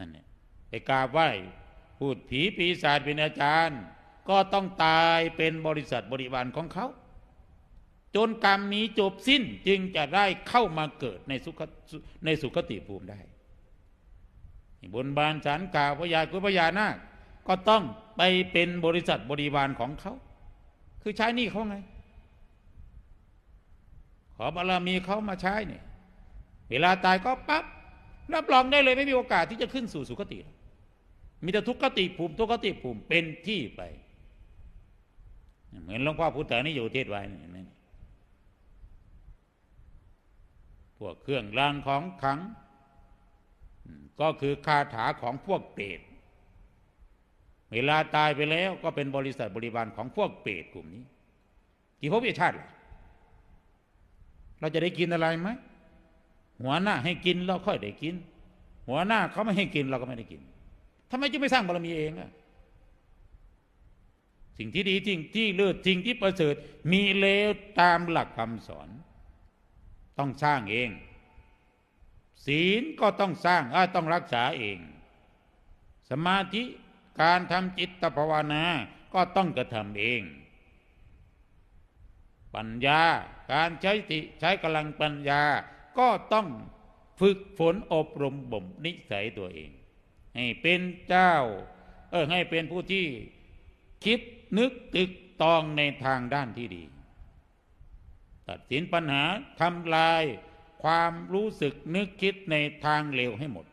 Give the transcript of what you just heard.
นั่นเนี่ยไปกราบไหว้พูดผีปีศาจเป็นอาจารย์ ก็ต้องตายเป็นบริษัทบริวารของเขา จนกรรมนี้จบสิ้นจึงจะได้เข้ามาเกิดในสุขในสุขติภูมิได้ บนบานสารกล่าวพญากุพญานาคก็ต้องไปเป็นบริษัทบริวารของเขา คือใช้นี่เขาไง ขอบารมีเขามาใช้เนี่ยเวลาตายก็ปั๊บ รับรองได้เลยไม่มีโอกาสที่จะขึ้นสู่สุคติ มีแต่ทุกขติภูมิทุกขติภูมิเป็นที่ไป เหมือนหลวงพ่อพุทธานี่อยู่เทศไว้นี่นพวกเครื่องรางของขัง ก็คือคาถาของพวกเปรตเวลาตายไปแล้วก็เป็นบริษัทบริวารของพวกเปรตกลุ่มนี้ กี่ภพกี่ชาติล่ะเราจะได้กินอะไรไหม หัวหน้าให้กินเราค่อยได้กิน หัวหน้าเขาไม่ให้กินเราก็ไม่ได้กินทำไมจึงไม่สร้างบารมีเองอะสิ่งที่ดีจริงที่เลิศจริงที่ประเสริฐมีเลวตามหลักคำสอน ต้องสร้างเอง ศีลก็ต้องสร้างต้องรักษาเอง สมาธิการทำจิตภาวนาก็ต้องกระทำเอง ปัญญาการใช้ติใช้กำลังปัญญา ก็ต้องฝึกฝนอบรมบ่มนิสัยตัวเอง ให้เป็นเจ้า เออให้เป็นผู้ที่คิดนึกตึกตองในทางด้านที่ดี ตัดสินปัญหาทำลายความรู้สึกนึกคิดในทางเลวให้หมด